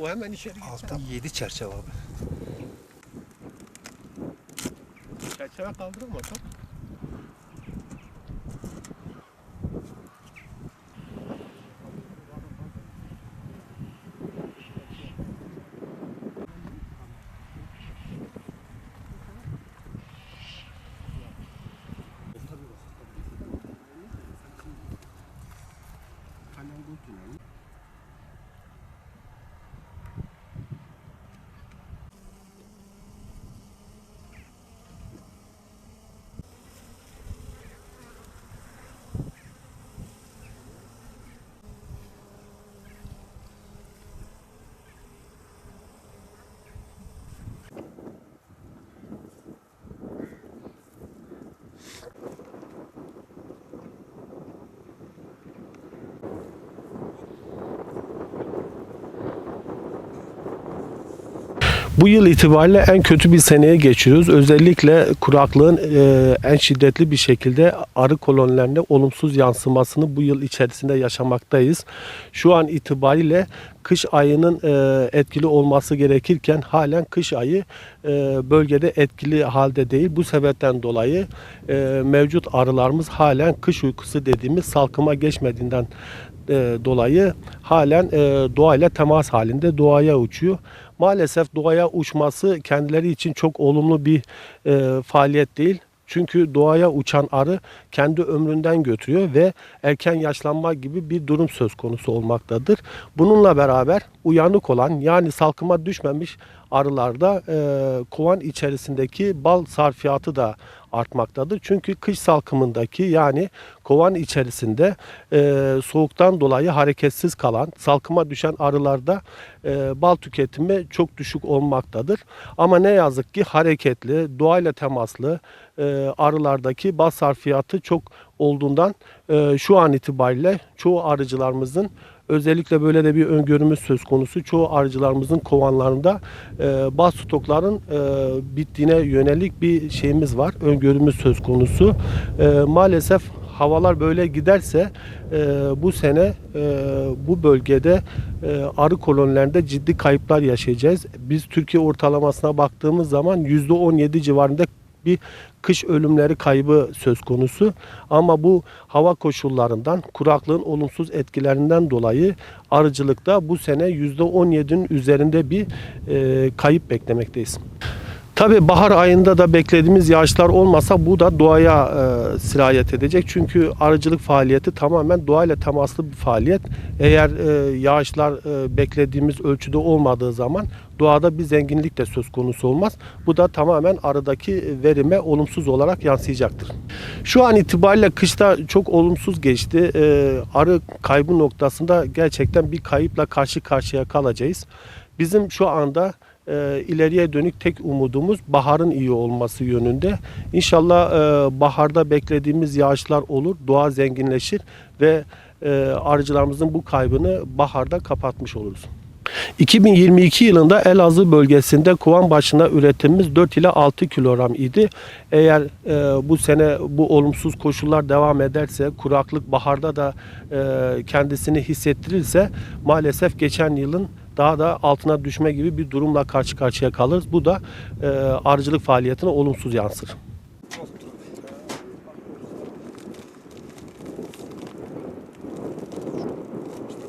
O hemen içeri gitsin. Altı yedi çerçeve abi. Çerçeve kaldırır mı çok? Bu yıl itibariyle en kötü bir seneye geçiyoruz. Özellikle kuraklığın e, en şiddetli bir şekilde arı kolonilerine olumsuz yansımasını bu yıl içerisinde yaşamaktayız. Şu an itibariyle kış ayının e, etkili olması gerekirken halen kış ayı e, bölgede etkili halde değil. Bu sebepten dolayı e, mevcut arılarımız halen kış uykusu dediğimiz salkıma geçmediğinden e, dolayı halen e, doğayla temas halinde doğaya uçuyor. Maalesef doğaya uçması kendileri için çok olumlu bir e, faaliyet değil. Çünkü doğaya uçan arı kendi ömründen götürüyor ve erken yaşlanma gibi bir durum söz konusu olmaktadır. Bununla beraber uyanık olan yani salkıma düşmemiş arılarda e, kovan içerisindeki bal sarfiyatı da artmaktadır. Çünkü kış salkımındaki yani kovan içerisinde e, soğuktan dolayı hareketsiz kalan salkıma düşen arılarda e, bal tüketimi çok düşük olmaktadır. Ama ne yazık ki hareketli, doğayla temaslı e, arılardaki bal sarfiyatı çok olduğundan e, şu an itibariyle çoğu arıcılarımızın özellikle böyle de bir öngörümüz söz konusu. Çoğu arıcılarımızın kovanlarında e, bal stokların e, bittiğine yönelik bir şeyimiz var. Öngörümüz söz konusu. E, maalesef havalar böyle giderse e, bu sene e, bu bölgede e, arı kolonilerinde ciddi kayıplar yaşayacağız. Biz Türkiye ortalamasına baktığımız zaman %17 civarında bir kış ölümleri kaybı söz konusu. Ama bu hava koşullarından, kuraklığın olumsuz etkilerinden dolayı arıcılıkta bu sene %17'nin üzerinde bir e, kayıp beklemekteyiz. Tabii bahar ayında da beklediğimiz yağışlar olmasa bu da doğaya e, sirayet edecek. Çünkü arıcılık faaliyeti tamamen doğayla temaslı bir faaliyet. Eğer e, yağışlar e, beklediğimiz ölçüde olmadığı zaman doğada bir zenginlik de söz konusu olmaz. Bu da tamamen arıdaki verime olumsuz olarak yansıyacaktır. Şu an itibariyle kışta çok olumsuz geçti. E, arı kaybı noktasında gerçekten bir kayıpla karşı karşıya kalacağız. Bizim şu anda e, ileriye dönük tek umudumuz baharın iyi olması yönünde. İnşallah e, baharda beklediğimiz yağışlar olur, doğa zenginleşir ve e, arıcılarımızın bu kaybını baharda kapatmış oluruz. 2022 yılında Elazığ bölgesinde kovan başına üretimimiz 4 ile 6 kilogram idi. Eğer e, bu sene bu olumsuz koşullar devam ederse, kuraklık baharda da e, kendisini hissettirirse maalesef geçen yılın daha da altına düşme gibi bir durumla karşı karşıya kalırız. Bu da e, arıcılık faaliyetine olumsuz yansır.